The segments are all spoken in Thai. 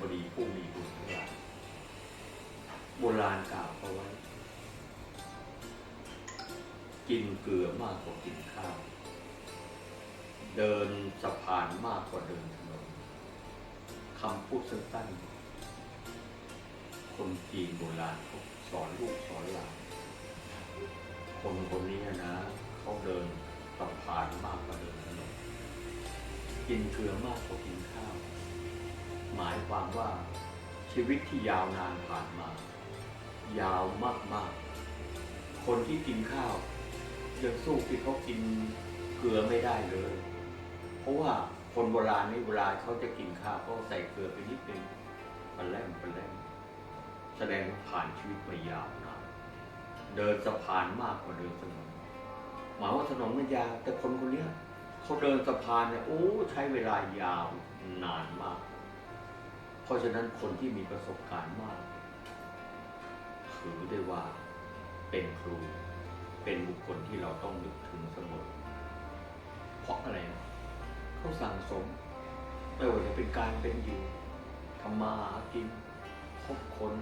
บดีผู้มีบุญทั้งหลายโบราณกล่าวเอาไว้ กินเกลือมากกว่ากินข้าว เดินสะพานมากกว่าเดินถนนคำพูดสั้นๆคนจีนโบราณเขาสอนลูกสอนหลานคนคนนี้นะเขาเดินสะพานมากกว่าเดินถนนกินเกลือมากกว่ากินข้าว หมายความว่าชีวิตที่ยาวนานผ่านมา ยาวมากๆ คนที่กินข้าวยังสู้ที่เขากินเกลือไม่ได้เลย เพราะว่าคนโบราณนี่เวลาเขาจะกินข้าวเขาใส่เกลือไปนิดนึงปลาแรมปลาแรมแสดงว่าผ่านชีวิตมายาวนานเดินสะพานมากกว่าเดินถนนหมายว่าถนนมันยาวแต่คนคนนี้เขาเดินสะพานเนี่ยโอ้ใช้เวลายาวนานมาก เพราะฉะนั้นคนที่มีประสบการณ์มากถือได้ว่าเป็นครู เป็นบุคคลที่เราต้องนึกถึงเสมอเพราะอะไรเขาสั่งสมไม่ว่าจะเป็นการเป็นอยู่ทำมาหากินพบคน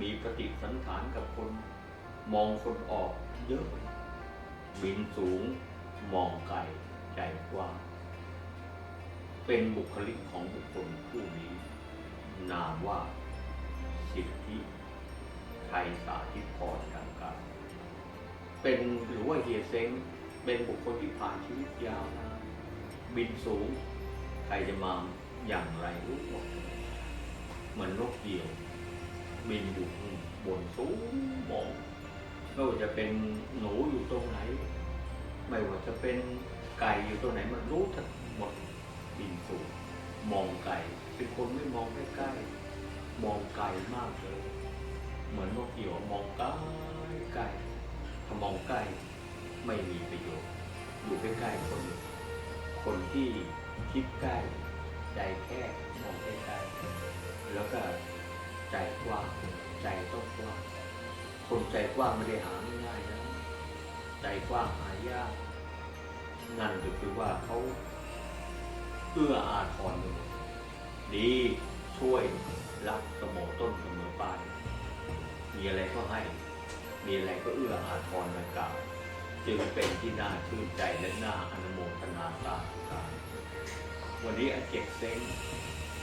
มีปฏิสันฐานกับคน มองคนออกเยอะบินสูง มองไกลใจกว้างเป็นบุคลิกของบุคคลผู้นี้ นามว่า สิทธิไทยสาธิตพรดังกล่าวเป็นหรือว่าเฮียเซ้งเป็นบุคคลที่ผ่านชีวิตยาวนานบินสูง ใครจะมาอย่างไรรู้หมดเหมือนนกเหยี่ยว บินอยู่บนสูงมองไม่ว่าจะเป็นหนูอยู่ตรงไหน ไม่ว่าจะเป็นไก่อยู่ตรงไหนมันรู้ทั้งหมดบินสูง มองไกล เป็นคนไม่มองใกล้ๆมองไกลมากเลย เหมือนนกเหยี่ยวมองไกลไกลถ้ามองใกล้ไม่มีประโยชน์อยู่ใกล้ๆคน คนที่คิดใกล้ ใจแคบมองใกล้ๆแล้วก็ใจกว้างใจต้องกว้างคนใจกว้างไม่ได้หาง่ายๆนะใจกว้างหายากนั่นก็คือว่าเขาเอื้ออาทรเลย ดีช่วยรักสมอต้นเสมอปลายมีอะไรก็ให้ มีอะไรก็เอื้ออาทรดังกล่าวจึงเป็นที่น่าชื่นใจและน่าอนุโมทนาสาธุการวันนี้อาเจกเซ้ง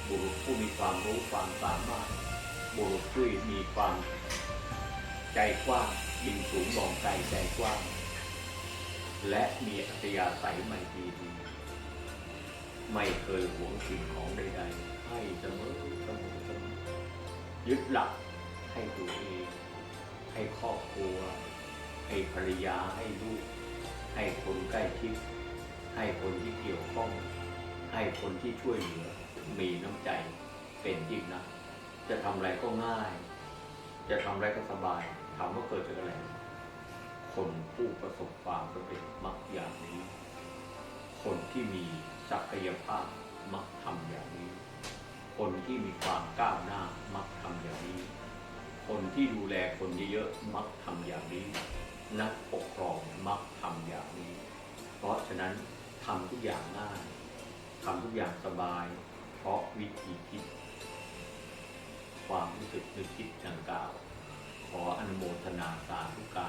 บุรุษผู้มีความรู้ความสามารถ บุรุษที่มีความใจกว้างบินสูงมองไกลใจกว้าง และมีอัธยาศัยไม่ดีดี ไม่เคยหวงสิ่งของใดๆให้เสมอเสมอเสมอยึดหลักให้ตัวเอง ให้ครอบครัว ให้ภรรยาให้ลูก ให้คนใกล้ชิดให้คนที่เกี่ยวข้อง ให้คนที่ช่วยเหลือ มีน้ำใจเป็นยิ่งนะ จะทำอะไรก็ง่าย จะทำอะไรก็สบายถามว่าเกิดจากอะไร คนผู้ประสบความสำเร็จมักอย่างนี้ คนที่มี ศักยภาพมักทำอย่างนี้ คนที่มีความก้าวหน้ามักทำอย่างนี้ คนที่ดูแลคนเยอะๆมักทำอย่างนี้ นักปกครองมักทำอย่างนี้ เพราะฉะนั้นทำทุกอย่างง่ายทำทุกอย่างสบาย เพราะวิธีคิด ความรู้สึกนึกคิดดังกล่าว ขออนุโมทนาสาธุการ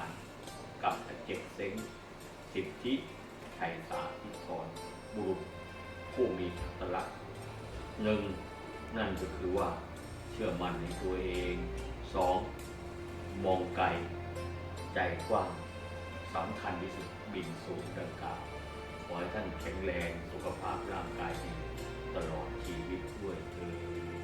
หนึ่งนั่นก็คือว่าเชื่อมั่นในตัวเองสองมองไกล ใจกว้างสำคัญที่สุดบินสูงดังกล่าวขอให้ท่านแข็งแรงสุขภาพร่างกายดีตลอดชีวิตด้วยเถิด